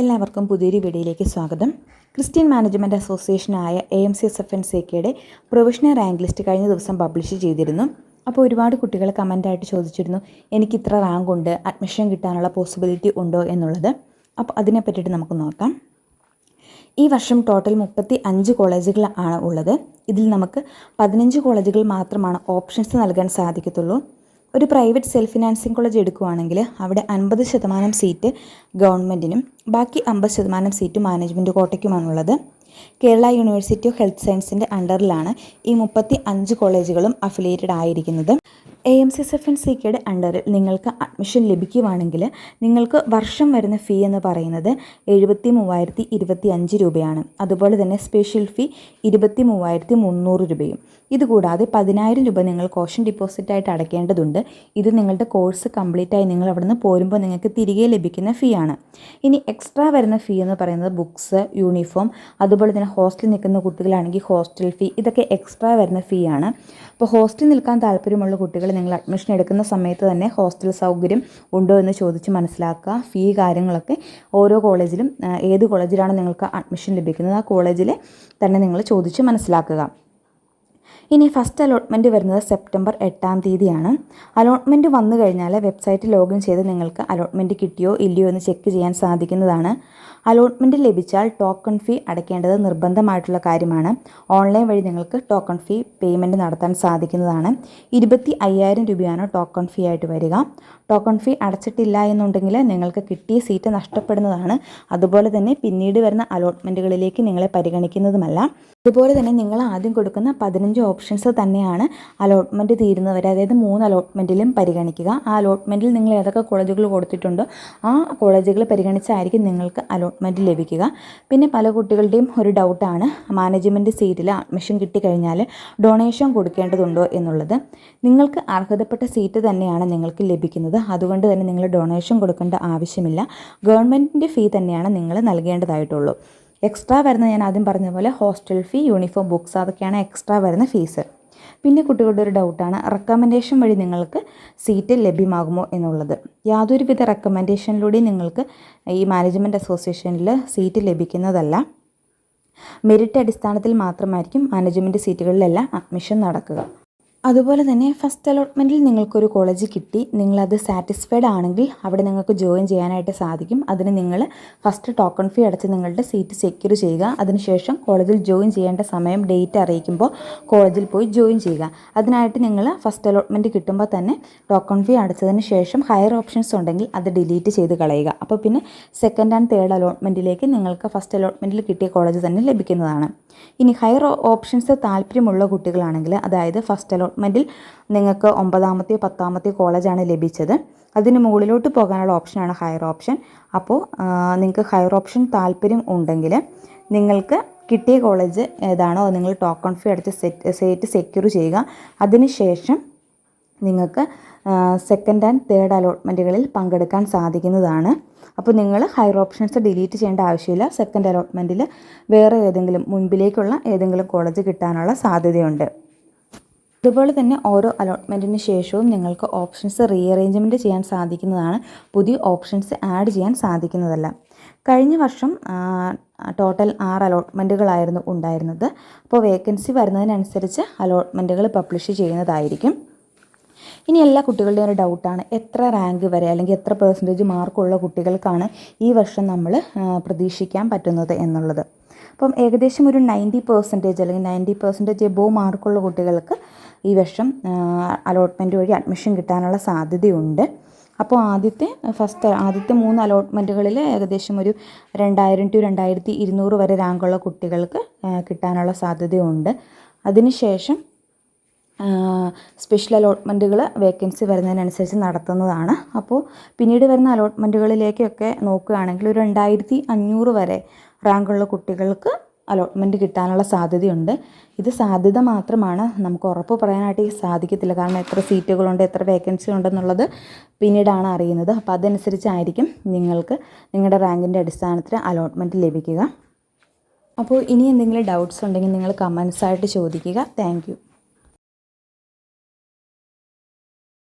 എല്ലാവർക്കും പുതിയൊരു വീഡിയോയിലേക്ക് സ്വാഗതം. Christian management അസോസിയേഷനായ A M C S F N C കെയുടെ പ്രൊഫഷണൽ റാങ്ക് ലിസ്റ്റ് കഴിഞ്ഞ ദിവസം പബ്ലിഷ് ചെയ്തിരുന്നു. അപ്പോൾ ഒരുപാട് കുട്ടികൾ കമന്റായിട്ട് ചോദിച്ചിരുന്നു എനിക്ക് ഇത്ര റാങ്ക് ഉണ്ട് അഡ്മിഷൻ കിട്ടാനുള്ള പോസിബിലിറ്റി ഉണ്ടോ എന്നുള്ളത്? അപ്പോൾ അതിനെ പറ്റിയിട്ട് നമുക്ക് നോക്കാം. ഈ വർഷം ടോട്ടൽ മുപ്പത്തി അഞ്ച് കോളേജുകൾ ആണ് ഉള്ളത്. ഇതിൽ നമുക്ക് പതിനഞ്ച് കോളേജുകൾ മാത്രമാണ് ഓപ്ഷൻസ് നൽകാൻ സാധിക്കത്തുള്ളൂ. ഒരു പ്രൈവറ്റ് സെൽഫ് ഫിനാൻസിങ് കോളേജ് എടുക്കുകയാണെങ്കിൽ അവിടെ അൻപത് ശതമാനം സീറ്റ് ഗവൺമെന്റിനും ബാക്കി അമ്പത് ശതമാനം സീറ്റ് മാനേജ്മെന്റ് കോട്ടയ്ക്കുമാണുള്ളത്. കേരള യൂണിവേഴ്സിറ്റി ഓഫ് ഹെൽത്ത് സയൻസിന്റെ അണ്ടറിലാണ് ഈ മുപ്പത്തി അഞ്ച് കോളേജുകളും അഫിലിയേറ്റഡ് ആയിരിക്കുന്നത്. A M C F N C കെയുടെ അണ്ടറിൽ നിങ്ങൾക്ക് അഡ്മിഷൻ ലഭിക്കുവാണെങ്കിൽ നിങ്ങൾക്ക് വർഷം വരുന്ന ഫീ എന്ന് പറയുന്നത് എഴുപത്തി മൂവായിരത്തി ഇരുപത്തി അഞ്ച് രൂപയാണ്. അതുപോലെ തന്നെ സ്പെഷ്യൽ ഫീ ഇരുപത്തി മൂവായിരത്തി മുന്നൂറ് രൂപയും. ഇതുകൂടാതെ പതിനായിരം രൂപ നിങ്ങൾ കോഷൻ ഡിപ്പോസിറ്റായിട്ട് അടയ്ക്കേണ്ടതുണ്ട്. ഇത് നിങ്ങളുടെ കോഴ്സ് കംപ്ലീറ്റ് ആയി നിങ്ങൾ അവിടുന്ന് പോരുമ്പോൾ നിങ്ങൾക്ക് തിരികെ ലഭിക്കുന്ന ഫീ ആണ് ഇനി എക്സ്ട്രാ വരുന്ന ഫീ എന്ന് പറയുന്നത് ബുക്സ് യൂണിഫോം അതുപോലെ തന്നെ ഹോസ്റ്റലിൽ നിൽക്കുന്ന കുട്ടികളാണെങ്കിൽ ഹോസ്റ്റൽ ഫീ ഇതൊക്കെ എക്സ്ട്രാ വരുന്ന ഫീ ആണ് അപ്പോൾ ഹോസ്റ്റലിൽ നിൽക്കാൻ താല്പര്യമുള്ള കുട്ടികൾ നിങ്ങൾ അഡ്മിഷൻ എടുക്കുന്ന സമയത്ത് തന്നെ ഹോസ്റ്റൽ സൗകര്യം ഉണ്ടോ എന്ന് ചോദിച്ച് മനസ്സിലാക്കുക. ഫീ കാര്യങ്ങളൊക്കെ ഓരോ കോളേജിലും ഏത് കോളേജിലാണ് നിങ്ങൾക്ക് അഡ്മിഷൻ ലഭിക്കുന്നത്? ആ കോളേജിലെ തന്നെ നിങ്ങൾ ചോദിച്ച് മനസ്സിലാക്കുക. ഇനി ഫസ്റ്റ് അലോട്ട്മെന്റ് വരുന്നത് സെപ്റ്റംബർ എട്ടാം തീയതിയാണ്. അലോട്ട്മെന്റ് വന്നു കഴിഞ്ഞാൽ വെബ്സൈറ്റ് ലോഗിൻ ചെയ്ത് നിങ്ങൾക്ക് അലോട്ട്മെന്റ് കിട്ടിയോ ഇല്ലയോ എന്ന് ചെക്ക് ചെയ്യാൻ സാധിക്കുന്നതാണ്. അലോട്ട്മെന്റ് ലഭിച്ചാൽ ടോക്കൺ ഫീ അടയ്ക്കേണ്ടത് നിർബന്ധമായിട്ടുള്ള കാര്യമാണ്. ഓൺലൈൻ വഴി നിങ്ങൾക്ക് ടോക്കൺ ഫീ പേയ്മെന്റ് നടത്താൻ സാധിക്കുന്നതാണ്. ഇരുപത്തി അയ്യായിരം രൂപയാണ് ടോക്കൺ ഫീ ആയിട്ട് വരിക. ടോക്കൺ ഫീ അടച്ചിട്ടില്ല എന്നുണ്ടെങ്കിൽ നിങ്ങൾക്ക് കിട്ടിയ സീറ്റ് നഷ്ടപ്പെടുന്നതാണ്. അതുപോലെ തന്നെ പിന്നീട് വരുന്ന അലോട്ട്മെന്റുകളിലേക്ക് നിങ്ങളെ പരിഗണിക്കുന്നതുമല്ല. അതുപോലെ തന്നെ നിങ്ങൾ ആദ്യം കൊടുക്കുന്ന പതിനഞ്ച് ഓപ്ഷൻസ് തന്നെയാണ് അലോട്ട്മെന്റ് തീരുന്നവരെ. അതായത് മൂന്ന് അലോട്ട്മെന്റിലും പരിഗണിക്കുക. ആ അലോട്ട്മെന്റിൽ നിങ്ങൾ ഏതൊക്കെ കോളേജുകൾ കൊടുത്തിട്ടുണ്ടോ ആ കോളേജുകൾ പരിഗണിച്ചായിരിക്കും നിങ്ങൾക്ക് അലോട്ട്മെന്റ് ലഭിക്കുക. പിന്നെ പല കുട്ടികളുടെയും ഒരു ഡൗട്ടാണ് മാനേജ്മെന്റ് സീറ്റിൽ അഡ്മിഷൻ കിട്ടിക്കഴിഞ്ഞാൽ ഡൊണേഷൻ കൊടുക്കേണ്ടതുണ്ടോ എന്നുള്ളത്. നിങ്ങൾക്ക് അർഹതപ്പെട്ട സീറ്റ് തന്നെയാണ് നിങ്ങൾക്ക് ലഭിക്കുന്നത്. അതുകൊണ്ട് തന്നെ നിങ്ങൾ ഡൊണേഷൻ കൊടുക്കേണ്ട ആവശ്യമില്ല. ഗവൺമെന്റിന്റെ ഫീ തന്നെയാണ് നിങ്ങൾ നൽകേണ്ടതായിട്ടുള്ളൂ. എക്സ്ട്രാ വരുന്ന ഞാൻ ആദ്യം പറഞ്ഞ പോലെ ഹോസ്റ്റൽ ഫീ യൂണിഫോം ബുക്സ് അതൊക്കെയാണ് എക്സ്ട്രാ വരുന്ന ഫീസ് പിന്നെ കുട്ടികളുടെ ഒരു ഡൗട്ടാണ് റെക്കമെൻഡേഷൻ വഴി നിങ്ങൾക്ക് സീറ്റ് ലഭ്യമാകുമോ എന്നുള്ളത്. യാതൊരുവിധ റെക്കമെൻഡേഷനിലൂടെയും നിങ്ങൾക്ക് ഈ മാനേജ്മെന്റ് അസോസിയേഷനിൽ സീറ്റ് ലഭിക്കുന്നതല്ല. മെറിറ്റ് അടിസ്ഥാനത്തിൽ മാത്രമായിരിക്കും മാനേജ്മെന്റ് സീറ്റുകളിലെല്ലാം അഡ്മിഷൻ നടക്കുക. അതുപോലെ തന്നെ ഫസ്റ്റ് അലോട്ട്മെന്റിൽ നിങ്ങൾക്കൊരു കോളേജ് കിട്ടി. നിങ്ങളത് സാറ്റിസ്ഫൈഡ് ആണെങ്കിൽ അവിടെ നിങ്ങൾക്ക് ജോയിൻ ചെയ്യാനായിട്ട് സാധിക്കും. അതിന് നിങ്ങൾ ഫസ്റ്റ് ടോക്കൺ ഫീ അടച്ച് നിങ്ങളുടെ സീറ്റ് സെക്യൂർ ചെയ്യുക. അതിനുശേഷം കോളേജിൽ ജോയിൻ ചെയ്യേണ്ട സമയം ഡേറ്റ് അറിയിക്കുമ്പോൾ കോളേജിൽ പോയി ജോയിൻ ചെയ്യുക. അതിനായിട്ട് നിങ്ങൾ ഫസ്റ്റ് അലോട്ട്മെന്റ് കിട്ടുമ്പോൾ തന്നെ ടോക്കൺ ഫീ അടച്ചതിന് ശേഷം ഹയർ ഓപ്ഷൻസ് ഉണ്ടെങ്കിൽ അത് ഡിലീറ്റ് ചെയ്ത് കളയുക. അപ്പോൾ പിന്നെ സെക്കൻഡ് ആൻഡ് തേർഡ് അലോട്ട്മെന്റിലേക്ക് നിങ്ങൾക്ക് ഫസ്റ്റ് അലോട്ട്മെന്റിൽ കിട്ടിയ കോളേജ് തന്നെ ലഭിക്കുന്നതാണ്. ഇനി ഹയർ ഓപ്ഷൻസ് താല്പര്യമുള്ള കുട്ടികളാണെങ്കിൽ അതായത് ഫസ്റ്റ് അലോട്ട്മെന്റിൽ നിങ്ങൾക്ക് ഒമ്പതാമത്തെയോ പത്താമത്തെയോ കോളേജാണ് ലഭിച്ചത്. അതിന് മുകളിലോട്ട് പോകാനുള്ള ഓപ്ഷനാണ് ഹയർ ഓപ്ഷൻ. അപ്പോൾ നിങ്ങൾക്ക് ഹയർ ഓപ്ഷൻ താല്പര്യം ഉണ്ടെങ്കിൽ നിങ്ങൾക്ക് കിട്ടിയ കോളേജ് ഏതാണോ നിങ്ങൾ ടോക്കൺ ഫീ അടച്ച് സെറ്റ് സേറ്റ് സെക്യൂർ ചെയ്യുക. അതിനുശേഷം നിങ്ങൾക്ക് സെക്കൻഡ് ആൻഡ് തേർഡ് അലോട്ട്മെന്റുകളിൽ പങ്കെടുക്കാൻ സാധിക്കുന്നതാണ്. അപ്പോൾ നിങ്ങൾ ഹയർ ഓപ്ഷൻസ് ഡിലീറ്റ് ചെയ്യേണ്ട ആവശ്യമില്ല. സെക്കൻഡ് അലോട്ട്മെന്റിൽ വേറെ ഏതെങ്കിലും മുൻപിലേക്കുള്ള ഏതെങ്കിലും കോളേജ് കിട്ടാനുള്ള സാധ്യതയുണ്ട്. അതുപോലെ തന്നെ ഓരോ അലോട്ട്മെന്റിന് ശേഷവും നിങ്ങൾക്ക് ഓപ്ഷൻസ് റീഅറേഞ്ച്മെന്റ് ചെയ്യാൻ സാധിക്കുന്നതാണ്. പുതിയ ഓപ്ഷൻസ് ആഡ് ചെയ്യാൻ സാധിക്കുന്നതല്ല. കഴിഞ്ഞ വർഷം ടോട്ടൽ ആറ് അലോട്ട്മെന്റുകളായിരുന്നു ഉണ്ടായിരുന്നത്. അപ്പോൾ വേക്കൻസി വരുന്നതിനനുസരിച്ച് അലോട്ട്മെന്റുകൾ പബ്ലിഷ് ചെയ്യുന്നതായിരിക്കും. ഇനി എല്ലാ കുട്ടികളുടെയും ഒരു ഡൗട്ടാണ് എത്ര റാങ്ക് വരെ അല്ലെങ്കിൽ എത്ര പെർസെന്റേജ് മാർക്കുള്ള കുട്ടികൾക്കാണ് ഈ വർഷം നമ്മൾ പ്രതീക്ഷിക്കാൻ പറ്റുന്നത് എന്നുള്ളത്. അപ്പം ഏകദേശം ഒരു നയന്റി പെർസെന്റേജ് അല്ലെങ്കിൽ നയന്റി പെർസെന്റേജ് എബോ മാർക്കുള്ള കുട്ടികൾക്ക് ഈ വർഷം അലോട്ട്മെന്റ് വഴി അഡ്മിഷൻ കിട്ടാനുള്ള സാധ്യതയുണ്ട്. അപ്പോൾ ആദ്യത്തെ ഫസ്റ്റ് ആദ്യത്തെ മൂന്ന് അലോട്ട്മെന്റുകളിൽ ഏകദേശം ഒരു രണ്ടായിരം ടു രണ്ടായിരത്തി ഇരുന്നൂറ് വരെ റാങ്കുള്ള കുട്ടികൾക്ക് കിട്ടാനുള്ള സാധ്യതയുണ്ട്. അതിനുശേഷം സ്പെഷ്യൽ അലോട്ട്മെന്റുകൾ വേക്കൻസി വരുന്നതിനനുസരിച്ച് നടത്തുന്നതാണ്. അപ്പോൾ പിന്നീട് വരുന്ന അലോട്ട്മെന്റുകളിലേക്കൊക്കെ നോക്കുകയാണെങ്കിൽ ഒരു രണ്ടായിരത്തി അഞ്ഞൂറ് വരെ റാങ്കുള്ള കുട്ടികൾക്ക് അലോട്ട്മെന്റ് കിട്ടാനുള്ള സാധ്യതയുണ്ട്. ഇത് സാധ്യത മാത്രമാണ്. നമുക്ക് ഉറപ്പ് പറയാനായിട്ട് സാധിക്കത്തില്ല. കാരണം എത്ര സീറ്റുകളുണ്ട് എത്ര വേക്കൻസി ഉണ്ടെന്നുള്ളത് പിന്നീടാണ് അറിയുന്നത്. അപ്പോൾ അതനുസരിച്ചായിരിക്കും നിങ്ങൾക്ക് നിങ്ങളുടെ റാങ്കിന്റെ അടിസ്ഥാനത്തിൽ അലോട്ട്മെന്റ് ലഭിക്കുക. അപ്പോൾ ഇനി എന്തെങ്കിലും ഡൗട്ട്സ് ഉണ്ടെങ്കിൽ നിങ്ങൾ കമൻസായിട്ട് ചോദിക്കുക. താങ്ക്